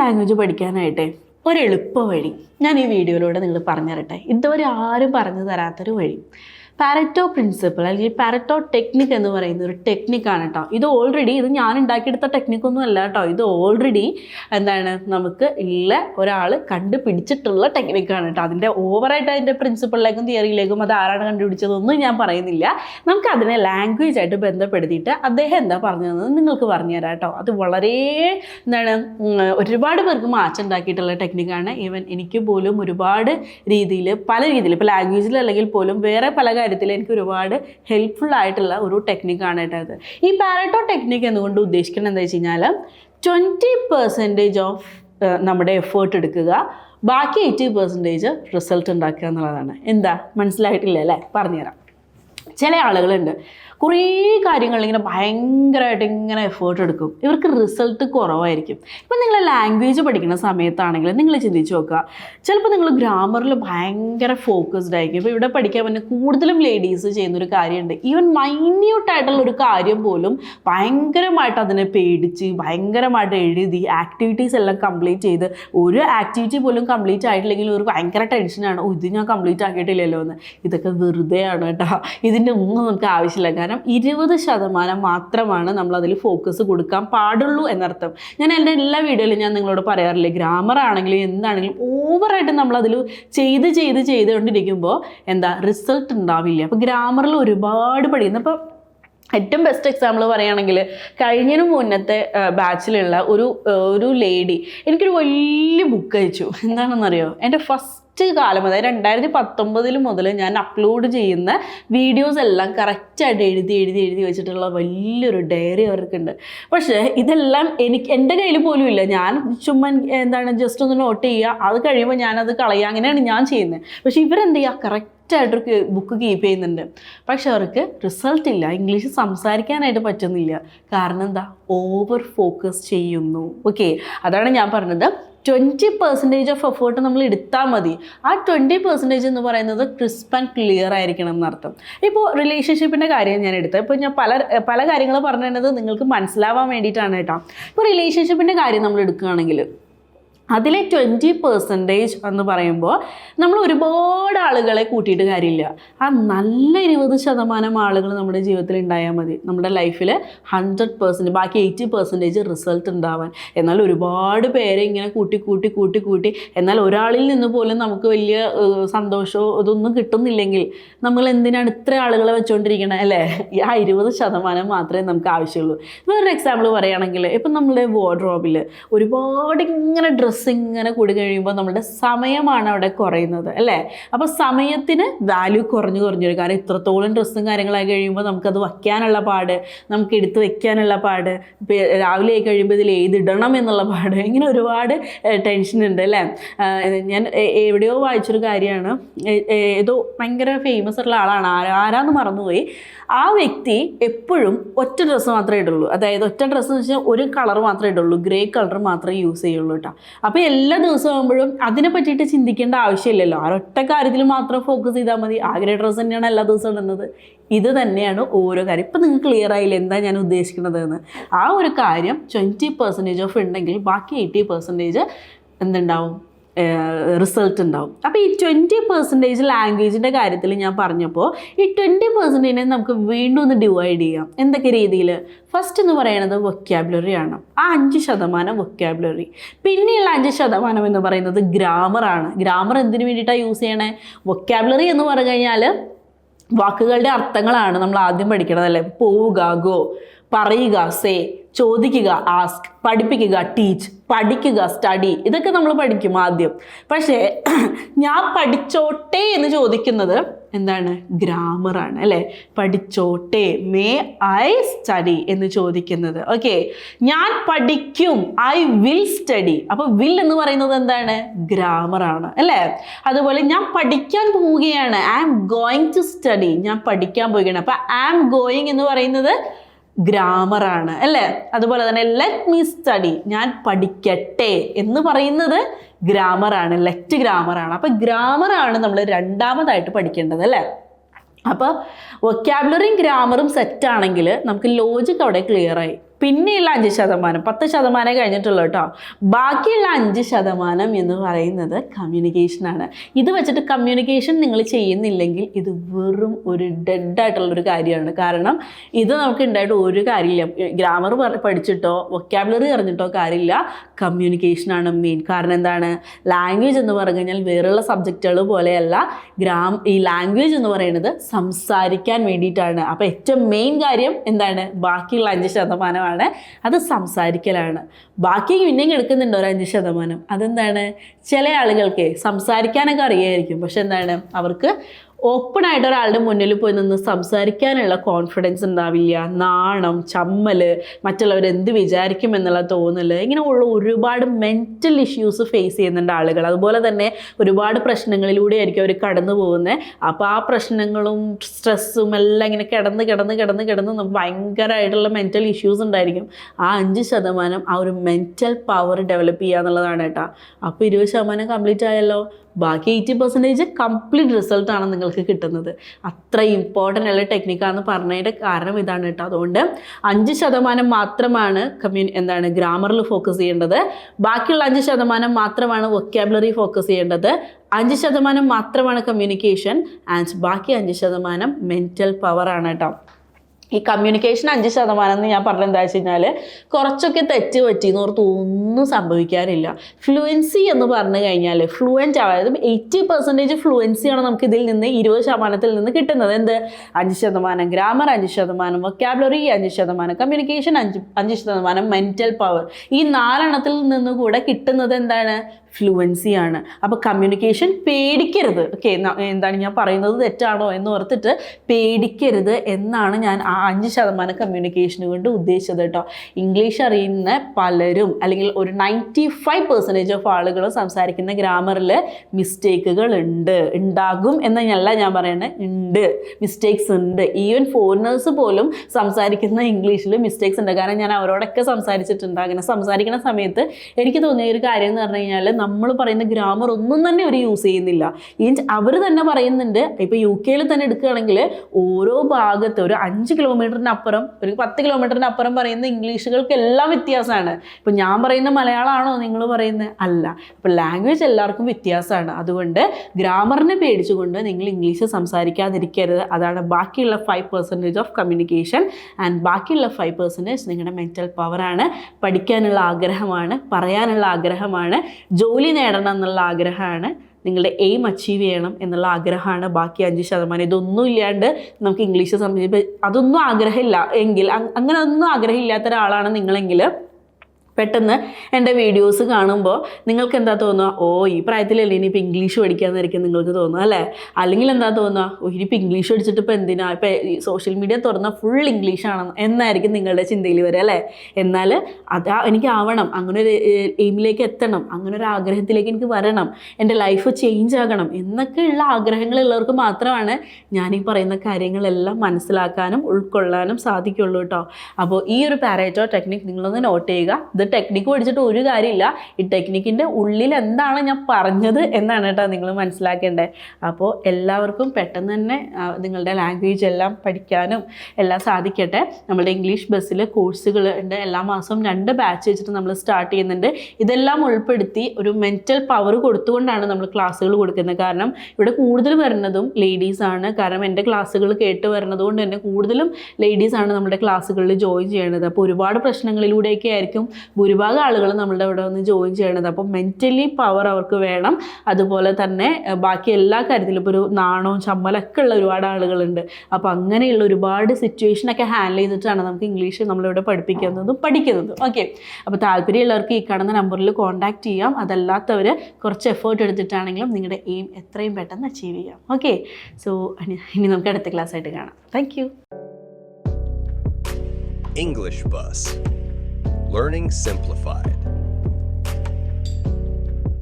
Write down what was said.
Language പഠിക്കാനായിട്ട് ഒരു എളുപ്പ വഴി ഞാൻ ഈ വീഡിയോയിലൂടെ നിങ്ങൾ പറഞ്ഞു തരട്ടെ ഇതുവരെ ആരും പറഞ്ഞു തരാത്തൊരു വഴി. പാരറ്റോ പ്രിൻസിപ്പിൾ അല്ലെങ്കിൽ പാരറ്റോ ടെക്നിക് എന്ന് പറയുന്ന ഒരു ടെക്നിക്കാണ് കേട്ടോ ഇത് ഓൾറെഡി ഇത് ഞാൻ ഉണ്ടാക്കിയെടുത്ത ടെക്നിക്കൊന്നും അല്ല കേട്ടോ ഇത് ഓൾറെഡി എന്താണ് നമുക്ക് ഉള്ള ഒരാൾ കണ്ടുപിടിച്ചിട്ടുള്ള ടെക്നിക്കാണ് കേട്ടോ അതിന്റെ ഓവറായിട്ട് അതിന്റെ പ്രിൻസിപ്പിളിലേക്കും തിയറിയിലേക്കും അത് ആരാണ് കണ്ടുപിടിച്ചതൊന്നും ഞാൻ പറയുന്നില്ല. നമുക്ക് അതിനെ ലാംഗ്വേജ് ആയിട്ട് ബന്ധപ്പെടുത്തിയിട്ട് അദ്ദേഹം എന്താ പറഞ്ഞതെന്ന് നിങ്ങൾക്ക് പറഞ്ഞുതരാം കേട്ടോ അത് വളരെ എന്താണ് ഒരുപാട് പേർക്ക് മാച്ചുണ്ടാക്കിയിട്ടുള്ള ടെക്നിക്കാണ് ഈവൻ എനിക്ക് പോലും ഒരുപാട് രീതിയിൽ പല രീതിയിൽ ഇപ്പോൾ ലാംഗ്വേജിൽ അല്ലെങ്കിൽ പോലും വേറെ പല കാര്യത്തിൽ എനിക്ക് ഒരുപാട് ഹെൽപ്ഫുൾ ആയിട്ടുള്ള ഒരു ടെക്നിക്കാണ് കേട്ടോ ഈ പാരറ്റോ ടെക്നിക്ക് എന്നുകൊണ്ട് ഉദ്ദേശിക്കുന്നത് എന്താ വെച്ച് കഴിഞ്ഞാൽ ട്വന്റി പെർസെന്റേജ് ഓഫ് നമ്മുടെ എഫേർട്ട് എടുക്കുക ബാക്കി എയ്റ്റി പെർസെന്റേജ് റിസൾട്ട് ഉണ്ടാക്കുക എന്നുള്ളതാണ്. എന്താ? മനസ്സിലായിട്ടില്ല അല്ലേ? പറഞ്ഞുതരാം. ചില ആളുകളുണ്ട്. കുറേ കാര്യങ്ങൾ ഇങ്ങനെ ഭയങ്കരമായിട്ട് ഇങ്ങനെ എഫേർട്ട് എടുക്കും. ഇവർക്ക് റിസൾട്ട് കുറവായിരിക്കും. ഇപ്പം നിങ്ങൾ ലാംഗ്വേജ് പഠിക്കുന്ന സമയത്താണെങ്കിൽ നിങ്ങൾ ചിന്തിച്ച് നോക്കുക. ചിലപ്പോൾ നിങ്ങൾ ഗ്രാമറിൽ ഭയങ്കര ഫോക്കസ്ഡ് ആയിരിക്കും. ഇപ്പോൾ ഇവിടെ പഠിക്കാൻ പറ്റുന്ന കൂടുതലും ലേഡീസ് ചെയ്യുന്നൊരു കാര്യമുണ്ട്. ഈവൻ മൈന്യൂട്ടായിട്ടുള്ള ഒരു കാര്യം പോലും ഭയങ്കരമായിട്ട് അതിനെ പേടിച്ച് ഭയങ്കരമായിട്ട് എഴുതി ആക്ടിവിറ്റീസ് എല്ലാം കംപ്ലീറ്റ് ചെയ്ത് ഒരു ആക്ടിവിറ്റി പോലും കംപ്ലീറ്റ് ആയിട്ടില്ലെങ്കിൽ ഒരു ഭയങ്കര ടെൻഷനാണ് "ഓ, ഇത് ഞാൻ കംപ്ലീറ്റ് ആക്കിയിട്ടില്ലല്ലോ എന്ന് ഇതൊക്കെ വെറുതെയാണ് കേട്ടോ. ഇതിന്റെ ഒന്നും നമുക്ക് ആവശ്യമില്ല. കാരണം ഇരുപത് ശതമാനം മാത്രമാണ് നമ്മൾ അതിൽ ഫോക്കസ് കൊടുക്കാൻ പാടുള്ളൂ എന്നർത്ഥം. ഞാൻ എന്റെ എല്ലാ വീഡിയോയിലും ഞാൻ നിങ്ങളോട് പറയാറില്ലേ ഗ്രാമർ ആണെങ്കിലും എന്താണെങ്കിലും ഓവറായിട്ട് നമ്മളതിൽ ചെയ്ത് ചെയ്ത് ചെയ്തുകൊണ്ടിരിക്കുമ്പോൾ എന്താ റിസൾട്ട് ഉണ്ടാവില്ല. അപ്പോൾ ഗ്രാമറിൽ ഒരുപാട് പഠിക്കുന്നു. അപ്പോൾ ഏറ്റവും ബെസ്റ്റ് എക്സാമ്പിൾ പറയുകയാണെങ്കിൽ കഴിഞ്ഞതിന് മുന്നത്തെ ബാച്ചിലുള്ള ഒരു ഒരു ലേഡി എനിക്കൊരു വലിയ ബുക്ക് അയച്ചു. എന്താണെന്നറിയോ? എന്റെ ഫസ്റ്റ് കാലം അതായത് രണ്ടായിരത്തി പത്തൊമ്പതിൽ മുതൽ ഞാൻ അപ്ലോഡ് ചെയ്യുന്ന വീഡിയോസ് എല്ലാം കറക്റ്റായിട്ട് എഴുതി എഴുതി എഴുതി വെച്ചിട്ടുള്ള വലിയൊരു ഡയറി അവർക്കുണ്ട്. പക്ഷേ ഇതെല്ലാം എനിക്ക് എന്റെ കയ്യിൽ പോലും ഇല്ല. ഞാൻ ചുമ്മാ എന്താണ് ജസ്റ്റ് ഒന്ന് നോട്ട് ചെയ്യുക. അത് കഴിയുമ്പോൾ ഞാനത് കളയുക. അങ്ങനെയാണ് ഞാൻ ചെയ്യുന്നത്. പക്ഷേ ഇവരെന്ത് ചെയ്യുക കറക്റ്റ് ആയിട്ടൊരു ബുക്ക് കീപ്പ് ചെയ്യുന്നുണ്ട്. പക്ഷെ അവർക്ക് റിസൾട്ട് ഇല്ല. ഇംഗ്ലീഷ് സംസാരിക്കാനായിട്ട് പറ്റുന്നില്ല. കാരണം എന്താ? ഓവർ ഫോക്കസ് ചെയ്യുന്നു. ഓക്കെ അതാണ് ഞാൻ പറഞ്ഞത്. ട്വന്റി പെർസെന്റേജ് ഓഫ് എഫേർട്ട് നമ്മൾ എടുത്താൽ മതി. ആ ട്വന്റി പെർസെന്റേജ് എന്ന് പറയുന്നത് ക്രിസ്പ് ആൻഡ് ക്ലിയർ ആയിരിക്കണം എന്നർത്ഥം. ഇപ്പോൾ റിലേഷൻഷിപ്പിന്റെ കാര്യം ഞാൻ എടുത്തത് ഇപ്പോൾ ഞാൻ പല പല കാര്യങ്ങൾ പറഞ്ഞത് നിങ്ങൾക്ക് മനസ്സിലാവാൻ വേണ്ടിയിട്ടാണ് കേട്ടോ. ഇപ്പോൾ റിലേഷൻഷിപ്പിന്റെ കാര്യം നമ്മൾ എടുക്കുകയാണെങ്കിൽ അതിലെ ട്വന്റി പെർസെന്റേജ് എന്ന് പറയുമ്പോൾ നമ്മൾ ഒരുപാട് ആളുകളെ കൂട്ടിയിട്ട് കാര്യമില്ല. ആ നല്ല ഇരുപത് ശതമാനം ആളുകൾ നമ്മുടെ ജീവിതത്തിൽ ഉണ്ടായാൽ മതി. നമ്മുടെ ലൈഫിൽ ഹൺഡ്രഡ് പെർസെന്റ് ബാക്കി എയ്റ്റി പെർസെന്റേജ് റിസൾട്ട് ഉണ്ടാവാൻ. എന്നാൽ ഒരുപാട് പേരെ ഇങ്ങനെ കൂട്ടി കൂട്ടി കൂട്ടി കൂട്ടി. എന്നാൽ ഒരാളിൽ നിന്ന് പോലും നമുക്ക് വലിയ സന്തോഷമോ ഇതൊന്നും കിട്ടുന്നില്ലെങ്കിൽ നമ്മൾ എന്തിനാണ് ഇത്ര ആളുകളെ വെച്ചുകൊണ്ടിരിക്കണം അല്ലേ? ആ ഇരുപത് ശതമാനം മാത്രമേ നമുക്ക് ആവശ്യമുള്ളൂ. വേറൊരു എക്സാമ്പിൾ പറയുകയാണെങ്കിൽ ഇപ്പം നമ്മുടെ വാർഡ്രോബിൽ ഒരുപാട് ഇങ്ങനെ ഡ്രസ്സ് ഇങ്ങനെ കൂടി കഴിയുമ്പോൾ നമ്മുടെ സമയമാണ് അവിടെ കുറയുന്നത് അല്ലേ? അപ്പോൾ സമയത്തിന് വാല്യൂ കുറഞ്ഞു കുറഞ്ഞു വരും. കാരണം ഇത്രത്തോളം ഡ്രസ്സും കാര്യങ്ങളായി കഴിയുമ്പോൾ നമുക്കത് വയ്ക്കാനുള്ള പാട് നമുക്ക് എടുത്ത് വയ്ക്കാനുള്ള പാട് രാവിലെ ആയി കഴിയുമ്പോൾ ഇതിൽ ഏതിടണം എന്നുള്ള പാട് ഇങ്ങനെ ഒരുപാട് ടെൻഷൻ ഉണ്ട് അല്ലേ? ഞാൻ എവിടെയോ വായിച്ചൊരു കാര്യമാണ്. ഏതോ ഭയങ്കര ഫേമസ് ഉള്ള ആളാണ്. ആരാന്ന് മറന്നുപോയി. ആ വ്യക്തി എപ്പോഴും ഒറ്റ ഡ്രസ്സ് മാത്രമേ ഇടുള്ളൂ. അതായത് ഒറ്റ ഡ്രസ്സ് എന്ന് വെച്ചാൽ ഒരു കളർ മാത്രമേ ഇടുള്ളൂ. ഗ്രേ കളർ മാത്രമേ യൂസ് ചെയ്യുള്ളൂ കേട്ടോ അപ്പോൾ എല്ലാ ദിവസം ആകുമ്പോഴും അതിനെ പറ്റിയിട്ട് ചിന്തിക്കേണ്ട ആവശ്യമില്ലല്ലോ. ആ ഒറ്റ കാര്യത്തിൽ മാത്രം ഫോക്കസ് ചെയ്താൽ മതി. ആ ഗ്രേ ഡ്രസ്സ് തന്നെയാണ് എല്ലാ ദിവസവും ഇടുന്നത്. ഇത് തന്നെയാണ് ഓരോ കാര്യം. ഇപ്പം നിങ്ങൾക്ക് ക്ലിയർ ആയില്ല എന്താ ഞാൻ ഉദ്ദേശിക്കുന്നത് എന്ന് ആ ഒരു കാര്യം ട്വന്റി പെർസെന്റേജ് ഓഫ് ഉണ്ടെങ്കിൽ ബാക്കി എയ്റ്റി പെർസെന്റേജ് എന്തുണ്ടാവും? റിസൾട്ട് ഉണ്ടാവും. അപ്പോൾ ഈ ട്വന്റി പെർസെന്റേജ് ലാംഗ്വേജിന്റെ കാര്യത്തിൽ ഞാൻ പറഞ്ഞപ്പോൾ ഈ ട്വന്റി പെർസെന്റേജിനെ നമുക്ക് വീണ്ടും ഒന്ന് ഡിവൈഡ് ചെയ്യാം. എന്തൊക്കെ രീതിയിൽ ഫസ്റ്റ് എന്ന് പറയുന്നത് വൊക്കാബുലറി ആണ്. ആ അഞ്ച് ശതമാനം വൊക്കാബുലറി പിന്നെയുള്ള അഞ്ച് ശതമാനം എന്ന് പറയുന്നത് ഗ്രാമറാണ് ഗ്രാമർ എന്തിനു വേണ്ടിയിട്ടാണ് യൂസ് ചെയ്യണേ? വൊക്കാബുലറി എന്ന് പറഞ്ഞു കഴിഞ്ഞാൽ വാക്കുകളുടെ അർത്ഥങ്ങളാണ് നമ്മൾ ആദ്യം പഠിക്കണതല്ലേ? പോവുക ഗോ പറയുക സേ ചോദിക്കുക ആസ്ക് പഠിപ്പിക്കുക ടീച്ച് പഠിക്കുക സ്റ്റഡി ഇതൊക്കെ നമ്മൾ പഠിക്കും ആദ്യം. പക്ഷേ ഞാൻ പഠിച്ചോട്ടെ എന്ന് ചോദിക്കുന്നത് എന്താണ്? ഗ്രാമറാണ് അല്ലേ? പഠിച്ചോട്ടെ മേ ഐ സ്റ്റഡി എന്ന് ചോദിക്കുന്നത്. ഓക്കെ ഞാൻ പഠിക്കും ഐ വിൽ സ്റ്റഡി അപ്പോൾ വിൽ എന്ന് പറയുന്നത് എന്താണ്? ഗ്രാമറാണ് അല്ലേ? അതുപോലെ ഞാൻ പഠിക്കാൻ പോവുകയാണ് I am going to study ഞാൻ പഠിക്കാൻ പോവുകയാണ്. അപ്പോൾ ഐ ആം ഗോയിങ് എന്ന് പറയുന്നത് ഗ്രാമറാണ് അല്ലേ? അതുപോലെ തന്നെ ലെറ്റ് മീ സ്റ്റഡി ഞാൻ പഠിക്കട്ടെ എന്ന് പറയുന്നത് ഗ്രാമറാണ് ലെറ്റ് ഗ്രാമറാണ് അപ്പോൾ ഗ്രാമറാണ് നമ്മൾ രണ്ടാമതായിട്ട് പഠിക്കേണ്ടത് അല്ലേ? അപ്പോൾ വൊക്കാബുലറിയും ഗ്രാമറും സെറ്റ് ആണെങ്കിൽ നമുക്ക് ലോജിക് അവിടെ ക്ലിയർ ആയി. പിന്നെയുള്ള അഞ്ച് ശതമാനം പത്ത് ശതമാനം കഴിഞ്ഞിട്ടുള്ളൂ കേട്ടോ. ബാക്കിയുള്ള അഞ്ച് ശതമാനം എന്ന് പറയുന്നത് കമ്മ്യൂണിക്കേഷനാണ് ഇത് വെച്ചിട്ട് കമ്മ്യൂണിക്കേഷൻ നിങ്ങൾ ചെയ്യുന്നില്ലെങ്കിൽ ഇത് വെറും ഒരു ഡെഡായിട്ടുള്ളൊരു കാര്യമാണ്. കാരണം ഇത് നമുക്ക് ഉണ്ടായിട്ട് ഒരു കാര്യമില്ല. ഗ്രാമർ പഠിച്ചിട്ടോ വൊക്കാബുലറി അറിഞ്ഞിട്ടോ കാര്യമില്ല. കമ്മ്യൂണിക്കേഷനാണ് മെയിൻ കാരണം എന്താണ്? ലാംഗ്വേജ് എന്ന് പറഞ്ഞു കഴിഞ്ഞാൽ വേറെയുള്ള സബ്ജക്റ്റുകൾ പോലെയല്ല. ഗ്രാം ഈ ലാംഗ്വേജ് എന്ന് പറയുന്നത് സംസാരിക്കാൻ വേണ്ടിയിട്ടാണ്. അപ്പോൾ ഏറ്റവും മെയിൻ കാര്യം എന്താണ്? ബാക്കിയുള്ള അഞ്ച് ശതമാനമാണ്. അത് സംസാരിക്കലാണ്. ബാക്കി പിന്നെയും എടുക്കുന്നുണ്ട് ഒരു അഞ്ച് ശതമാനം. അതെന്താണ്? ചില ആളുകൾക്ക് സംസാരിക്കാനൊക്കെ അറിയായിരിക്കും. പക്ഷെ എന്താണ്? അവർക്ക് ഓപ്പൺ ആയിട്ട് ഒരാളുടെ മുന്നിൽ പോയി നിന്ന് സംസാരിക്കാനുള്ള കോൺഫിഡൻസ് ഉണ്ടാവില്ല. നാണം ചമ്മൽ മറ്റുള്ളവർ എന്ത് വിചാരിക്കും എന്നുള്ള തോന്നൽ ഇങ്ങനെയുള്ള ഒരുപാട് മെന്റൽ ഇഷ്യൂസ് ഫേസ് ചെയ്യുന്നുണ്ട് ആളുകൾ. അതുപോലെ തന്നെ ഒരുപാട് പ്രശ്നങ്ങളിലൂടെ ആയിരിക്കും അവർ കടന്നു പോകുന്നത് അപ്പോൾ ആ പ്രശ്നങ്ങളും സ്ട്രെസ്സും എല്ലാം ഇങ്ങനെ കിടന്ന് കിടന്ന് കിടന്ന് കിടന്ന് ഭയങ്കരമായിട്ടുള്ള മെന്റൽ ഇഷ്യൂസ് ഉണ്ടായിരിക്കും. ആ അഞ്ച് ശതമാനം ആ ഒരു മെന്റൽ പവർ ഡെവലപ്പ് ചെയ്യുക എന്നുള്ളതാണ് കേട്ടോ. അപ്പോൾ ഇരുപത് ശതമാനം കംപ്ലീറ്റ് ആയല്ലോ? ബാക്കി എയ്റ്റി പെർസെന്റേജ് കംപ്ലീറ്റ് റിസൾട്ടാണ് നിങ്ങൾക്ക് കിട്ടുന്നത്. അത്ര ഇമ്പോർട്ടന്റ് ഉള്ള ടെക്നിക്കാണെന്ന് പറഞ്ഞതിന്റെ കാരണം ഇതാണ് കേട്ടോ. അതുകൊണ്ട് അഞ്ച് ശതമാനം മാത്രമാണ് കമ്മ്യൂ എന്താണ് ഗ്രാമറിൽ ഫോക്കസ് ചെയ്യേണ്ടത്. ബാക്കിയുള്ള അഞ്ച് ശതമാനം മാത്രമാണ് വൊക്കാബുലറി ഫോക്കസ് ചെയ്യേണ്ടത്. അഞ്ച് ശതമാനം മാത്രമാണ് കമ്മ്യൂണിക്കേഷൻ ആൻഡ് ബാക്കി അഞ്ച് ശതമാനം മെന്റൽ പവറാണ് കേട്ടോ. ഈ കമ്മ്യൂണിക്കേഷൻ അഞ്ച് ശതമാനം എന്ന് ഞാൻ പറഞ്ഞത് എന്താ വെച്ച് കഴിഞ്ഞാൽ കുറച്ചൊക്കെ തെറ്റ് പറ്റിയെന്ന് ഓർത്ത് ഒന്നും സംഭവിക്കാനില്ല. ഫ്ലുവൻസി എന്ന് പറഞ്ഞു കഴിഞ്ഞാൽ ഫ്ലുവന്റ് അതായത് എയ്റ്റി പെർസെന്റേജ് ഫ്ലുവൻസിയാണ് നമുക്ക് ഇതിൽ നിന്ന് ഇരുപത് ശതമാനത്തിൽ നിന്ന് കിട്ടുന്നത്. എന്ത്? അഞ്ച് ശതമാനം ഗ്രാമർ അഞ്ച് ശതമാനം വൊക്കാബുലറി അഞ്ച് ശതമാനം കമ്മ്യൂണിക്കേഷൻ അഞ്ച് അഞ്ച് ശതമാനം മെന്റൽ പവർ ഈ നാലെണ്ണത്തിൽ നിന്ന് കൂടെ കിട്ടുന്നത് എന്താണ്? ഫ്ലുവൻസി ആണ്. അപ്പോൾ കമ്മ്യൂണിക്കേഷൻ പേടിക്കരുത്. ഓക്കെ എന്താണ് ഞാൻ പറയുന്നത് തെറ്റാണോ എന്ന് ഓർത്തിട്ട് പേടിക്കരുത് എന്നാണ് ഞാൻ ആ അഞ്ച് ശതമാനം കമ്മ്യൂണിക്കേഷൻ കൊണ്ട് ഉദ്ദേശിച്ചത് കേട്ടോ. ഇംഗ്ലീഷ് അറിയുന്ന പലരും അല്ലെങ്കിൽ ഒരു നയന്റി ഫൈവ് പെർസെന്റേജ് ഓഫ് ആളുകളും സംസാരിക്കുന്ന ഗ്രാമറിൽ മിസ്റ്റേക്കുകൾ ഉണ്ട്. ഉണ്ടാകും എന്നല്ല ഞാൻ പറയുന്നത് ഉണ്ട്. മിസ്റ്റേക്സ് ഉണ്ട്. ഈവൻ ഫോറിനേഴ്സ് പോലും സംസാരിക്കുന്ന ഇംഗ്ലീഷിൽ മിസ്റ്റേക്സ് ഉണ്ട്. കാരണം ഞാൻ അവരോടൊക്കെ സംസാരിച്ചിട്ടുണ്ട് അങ്ങനെ സംസാരിക്കുന്ന സമയത്ത് എനിക്ക് തോന്നിയ ഒരു കാര്യം എന്ന് പറഞ്ഞു കഴിഞ്ഞാൽ നമ്മൾ പറയുന്ന ഗ്രാമർ ഒന്നും തന്നെ അവർ യൂസ് ചെയ്യുന്നില്ല. ഈ അവർ തന്നെ പറയുന്നുണ്ട് ഇപ്പോൾ യു കെയിൽ തന്നെ എടുക്കുകയാണെങ്കിൽ ഓരോ ഭാഗത്ത് ഒരു അഞ്ച് കിലോമീറ്ററിന് അപ്പുറം ഒരു പത്ത് കിലോമീറ്ററിന് അപ്പുറം പറയുന്ന ഇംഗ്ലീഷുകൾക്ക് എല്ലാം വ്യത്യാസമാണ്. ഇപ്പം ഞാൻ പറയുന്ന മലയാളമാണോ നിങ്ങൾ പറയുന്നത് അല്ല. അപ്പോൾ ലാംഗ്വേജ് എല്ലാവർക്കും വ്യത്യാസമാണ്. അതുകൊണ്ട് ഗ്രാമറിനെ പേടിച്ചുകൊണ്ട് നിങ്ങൾ ഇംഗ്ലീഷ് സംസാരിക്കാതിരിക്കരുത്. അതാണ് ബാക്കിയുള്ള five percentage of communication and ബാക്കിയുള്ള ഫൈവ് പെർസെന്റേജ് നിങ്ങളുടെ മെന്റൽ പവറാണ് പഠിക്കാനുള്ള ആഗ്രഹമാണ് പറയാനുള്ള ആഗ്രഹമാണ്. ജോലി നേടണം എന്നുള്ള ആഗ്രഹമാണ്. നിങ്ങളുടെ എയിം അച്ചീവ് ചെയ്യണം എന്നുള്ള ആഗ്രഹമാണ്. ബാക്കി അഞ്ച് ശതമാനം. ഇതൊന്നും ഇല്ലാണ്ട് നമുക്ക് ഇംഗ്ലീഷ് സംബന്ധിച്ച് അതൊന്നും ആഗ്രഹമില്ല. എങ്കിൽ അങ്ങനെ ഒന്നും ആഗ്രഹമില്ലാത്ത ഒരാളാണ് നിങ്ങളെങ്കിൽ പെട്ടെന്ന് എന്റെ വീഡിയോസ് കാണുമ്പോൾ നിങ്ങൾക്ക് എന്താ തോന്നുക? ഓ ഈ പ്രായത്തിലല്ലേ ഇനിയിപ്പോൾ ഇംഗ്ലീഷ് പഠിക്കാമെന്നായിരിക്കും നിങ്ങൾക്ക് തോന്നുക അല്ലേ? അല്ലെങ്കിൽ എന്താ തോന്നുക? ഓ ഇനിയിപ്പോൾ ഇംഗ്ലീഷ് പഠിച്ചിട്ട് ഇപ്പോൾ എന്തിനാ? ഇപ്പോൾ ഈ സോഷ്യൽ മീഡിയ തുറന്നാൽ ഫുൾ ഇംഗ്ലീഷാണ് എന്നായിരിക്കും നിങ്ങളുടെ ചിന്തയിൽ വരിക അല്ലേ? എന്നാൽ അതാ എനിക്ക് ആവണം അങ്ങനെ ഒരു എയിമിലേക്ക് എത്തണം അങ്ങനെ ഒരു ആഗ്രഹത്തിലേക്ക് എനിക്ക് വരണം എന്റെ ലൈഫ് ചേഞ്ച് ആകണം എന്നൊക്കെയുള്ള ആഗ്രഹങ്ങളുള്ളവർക്ക് മാത്രമാണ് ഈ പറയുന്ന കാര്യങ്ങളെല്ലാം മനസ്സിലാക്കാനും ഉൾക്കൊള്ളാനും സാധിക്കുള്ളൂ കേട്ടോ. അപ്പോൾ ഈ ഒരു പാരേറ്റോ ടെക്നിക് നിങ്ങളൊന്ന് നോട്ട് ചെയ്യുക. ഇത് ടെക്നിക്ക് പഠിച്ചിട്ട് ഒരു കാര്യമില്ല. ഈ ടെക്നിക്കിന്റെ ഉള്ളിൽ എന്താണ് ഞാൻ പറഞ്ഞത് എന്നാണ് കേട്ടോ നിങ്ങൾ മനസ്സിലാക്കേണ്ടത്. അപ്പോൾ എല്ലാവർക്കും പെട്ടെന്ന് തന്നെ നിങ്ങളുടെ ലാംഗ്വേജ് എല്ലാം പഠിക്കാനും എല്ലാം സാധിക്കട്ടെ. നമ്മുടെ ഇംഗ്ലീഷ് ബസ്സിലെ കോഴ്സുകൾ ഉണ്ട്. എല്ലാ മാസവും രണ്ട് ബാച്ച് വെച്ചിട്ട് നമ്മൾ സ്റ്റാർട്ട് ചെയ്യുന്നുണ്ട്. ഇതെല്ലാം ഉൾപ്പെടുത്തി ഒരു മെന്റൽ പവർ കൊടുത്തുകൊണ്ടാണ് നമ്മൾ ക്ലാസ്സുകൾ കൊടുക്കുന്നത്. കാരണം ഇവിടെ കൂടുതൽ വരുന്നതും ലേഡീസാണ് കാരണം എന്റെ ക്ലാസ്സുകൾ കേട്ട് വരുന്നത് കൊണ്ട് തന്നെ കൂടുതലും ലേഡീസാണ് നമ്മുടെ ക്ലാസ്സുകളിൽ ജോയിൻ ചെയ്യണത്. അപ്പോൾ ഒരുപാട് പ്രശ്നങ്ങളിലൂടെയൊക്കെ ആയിരിക്കും ഭൂരിഭാഗം ആളുകൾ നമ്മളുടെ ഇവിടെ വന്ന് ജോയിൻ ചെയ്യണത്. അപ്പോൾ മെന്റലി പവർ അവർക്ക് വേണം. അതുപോലെ തന്നെ ബാക്കി എല്ലാ കാര്യത്തിലും ഇപ്പോൾ ഒരു നാണവും ചമ്മലൊക്കെ ഉള്ള ഒരുപാട് ആളുകളുണ്ട്. അപ്പോൾ അങ്ങനെയുള്ള ഒരുപാട് സിറ്റുവേഷനൊക്കെ ഹാൻഡിൽ ചെയ്തിട്ടാണ് നമുക്ക് ഇംഗ്ലീഷ് നമ്മളിവിടെ പഠിപ്പിക്കുന്നതും പഠിക്കുന്നതും. ഓക്കെ അപ്പോൾ താല്പര്യമുള്ളവർക്ക് ഈ കാണുന്ന നമ്പറിൽ കോൺടാക്റ്റ് ചെയ്യാം. അതല്ലാത്തവർ കുറച്ച് എഫേർട്ട് എടുത്തിട്ടാണെങ്കിലും നിങ്ങളുടെ എയിം എത്രയും പെട്ടെന്ന് അച്ചീവ് ചെയ്യാം. ഓക്കെ സോ ഇനി നമുക്ക് അടുത്ത ക്ലാസ് ആയിട്ട് കാണാം. Thank you English Bus. Learning Simplified.